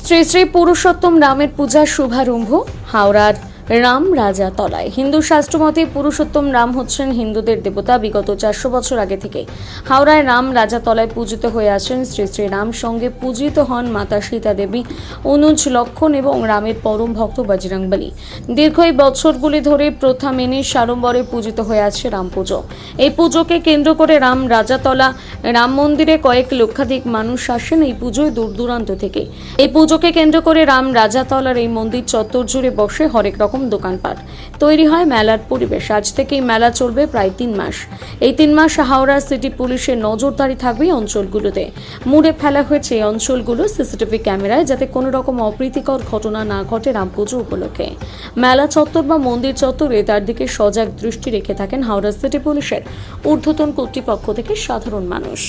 শ্রী শ্রী পুরুষোত্তম রামের পূজা শুভারম্ভ হাওড়ার রাম রাজা তলায়। হিন্দু শাস্ত্রমতে পুরুষোত্তম রাম হচ্ছেন হিন্দুদের দেবতা বিগত চারশো বছর আগে থেকে। হাওড়ায় রাম রাজা তলায় পূজিত হয়ে আসেন শ্রী শ্রী রাম। সঙ্গে পূজিত হন মাতা সীতা দেবী, অনুজ লক্ষণ এবং রামের পরম ভক্ত বজরংবলী দীর্ঘ এই বছরগুলি ধরে প্রথা মেনে সাড়ম্বরে পূজিত হয়ে আছে রাম পুজো। এই পুজোকে কেন্দ্র করে রাম রাজাতলা রাম মন্দিরে কয়েক লক্ষাধিক মানুষ আসেন এই পুজোয় দূর দূরান্ত থেকে। এই পুজোকে কেন্দ্র করে রাম রাজাতলার এই মন্দির চত্বর জুড়ে বসে হরেক রকম দোকানপাট। তৈরি হয় মেলার পরিবেশ। আজ থেকে এই মেলা চলবে প্রায় তিন মাস। এই তিন মাস হাওড়া সিটি পুলিশের নজরদারি থাকবে অঞ্চলগুলোতে। মুড়ে ফেলা হয়েছে এই অঞ্চলগুলো সিসিটিভি ক্যামেরায় যাতে কোনো রকম অপ্রীতিকর ঘটনা না ঘটে রাম পুজো উপলক্ষে। মেলা চত্বর বা মন্দির চত্বরে তার দিকে সজাগ দৃষ্টি রেখে থাকেন হাওড়া সিটি পুলিশের ঊর্ধ্বতন কর্তৃপক্ষ থেকে সাধারণ মানুষ।